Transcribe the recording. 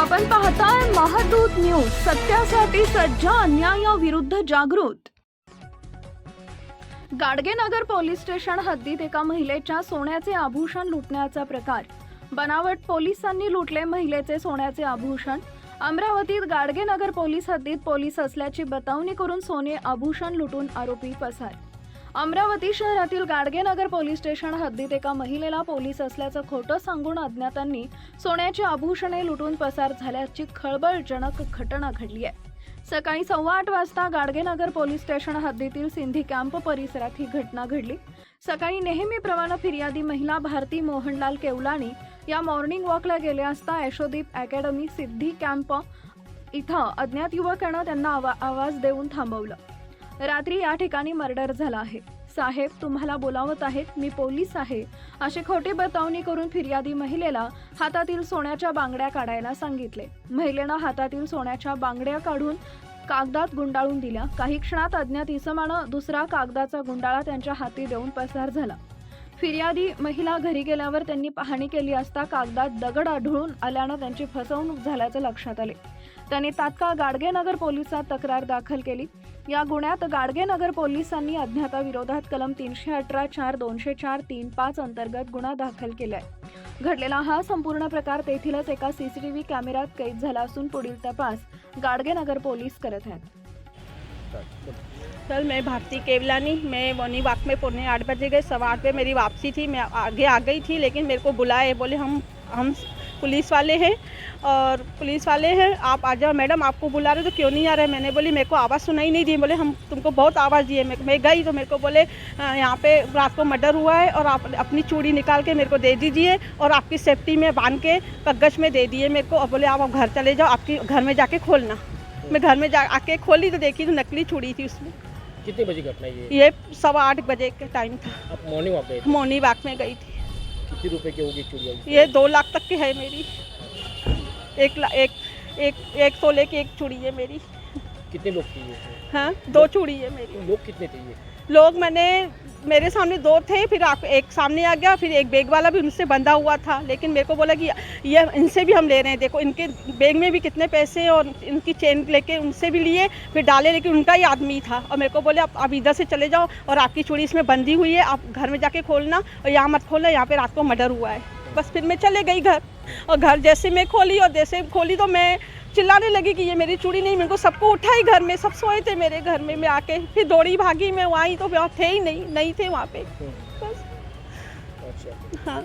आपण पाहताय महादूत न्यूज सत्यासाठी सज्ज अन्यायाविरुद्ध जागृत. गाडगेनगर पोलीस स्टेशन हद्दीत एका महिलेच्या सोन्याचे आभूषण लुटण्याचा प्रकार. बनावट पोलिसांनी लुटले महिलेचे सोन्याचे आभूषण. अमरावतीत गाडगेनगर पोलीस हद्दीत पोलीस असल्याची बतावणी करून सोने आभूषण लुटून आरोपी पसार. अमरावती शहरातील गाडगेनगर पोलीस स्टेशन हद्दीत एका महिलेला पोलीस असल्याचं खोटं सांगून अज्ञातांनी सोन्याची आभूषणे लुटून पसार झाल्याची खळबळजनक घटना घडली आहे. सकाळी सव्वा आठ वाजता गाडगेनगर पोलीस स्टेशन हद्दीतील सिंधी कॅम्प परिसरात ही घटना घडली. सकाळी नेहमीप्रमाणे फिर्यादी महिला भारती मोहनलाल केवलानी या मॉर्निंग वॉकला गेले असता यशोदीप अकॅडमी सिद्धी कॅम्प इथं अज्ञात युवकानं त्यांना आवा आवाज देऊन थांबवलं. रात्री या ठिकाणी मर्डर झाला आहे. साहेब तुम्हाला बोलावत आहेत मी पोलीस आहे. अशी खोटी बतावणी करून फिर्यादी महिलेला हातातील सोन्याच्या बांगड्या काढायला सांगितले. महिलेनं हातातील सोन्याच्या बांगड्या काढून कागदात गुंडाळून दिल्या. काही क्षणात अज्ञात इसमानं दुसरा कागदाचा गुंडाळा त्यांच्या हाती देऊन पसार झाला. फिर्यादी महिला घरी गेल्यावर त्यांनी पाहणी केली असता कागदात दगड आढळून आल्यानं त्यांची फसवणूक झाल्याचं लक्षात आले. त्यांनी तात्काळ गाडगेनगर पोलिसात तक्रार दाखल केली. या गुन्ह्यात गाडगेनगर पोलिसांनी अज्ञाताविरोधात कलम तीनशे अठरा चार दोनशे चार तीन पाच अंतर्गत गुन्हा दाखल केलाय. घडलेला हा संपूर्ण प्रकार तेथीलच एका सीसीटीव्ही कॅमेऱ्यात कैद झाला असून पुढील तपास गाडगेनगर पोलीस करत आहेत. सर, मैं भारती केवलानी, मैं वनी वाक में पौने आठ बजे गए सवा आठ पे मेरी वापसी थी, मैं आगे आ गई थी, लेकिन मेरे को बुलाए, बोले, हम हम पुलिस वाले हैं, और पुलिस वाले हैं, आप आ जाओ, मैडम, आपको बुला रहे तो क्यों नहीं आ रहे? मैंने बोली, मेरे को आवाज़ सुनाई नहीं दी। बोले, हम, तुमको बहुत आवाज़ दिए मैं मैं गई तो मेरे को बोले यहाँ पे रात को मर्डर हुआ है, और आप अपनी चूड़ी निकाल के मेरे को दे दीजिए, और आपकी सेफ्टी में बाँध के कग्गज में दे दिए मेरे को। और बोले आप घर चले जाओ, आपकी घर में जाके खोलना। मैं घर में जा आके खोली तो देखी तो नकली छुड़ी थी उसमें। कितने बजे घटना ये? ये सवा आठ बजे का टाइम था। आप मॉर्निंग वॉक गई मॉर्निंग बाग में गई थी। कितने रुपए की होगी चूड़िया ये दो लाख तक की है मेरी। एक ला, एक एक एक सोले की एक चूड़ी है मेरी। कितने लोग ये? हाँ दो चूड़ी है मेरी। लोग कितने ये? लोग मैंने, मेरे सामने दो थे, फिर एक सामने आ गया, फिर एक बैग वाला भी उनसे बंधा हुआ था। लेकिन मेरे को बोला कि ये इनसे भी हम ले रहे हैं। देखो, इनके बैग में भी कितने पैसे और इनकी चेन लेके उनसे भी लिए, फिर डाले, लेकिन उनका ही आदमी था। और मेरे को बोले आप आप इधर से चले जाओ और आपकी चूड़ी इसमें बंधी हुई है, आप घर में जाके खोलना और यहाँ मत खोलना, यहाँ पर रात को मर्डर हुआ है। बस फिर मैं चले गई घर। और घर जैसे मैं खोली और जैसे खोली तो मैं चिल्लाने लगी कि ये मेरी चूड़ी नहीं मेरे को सबको उठाई घर में सब सोए थे मेरे घर में मैं आके फिर दौड़ी भागी मैं वहाँ ही तो वहाँ थे ही नहीं नहीं थे वहाँ पे। बस। अच्छा हाँ।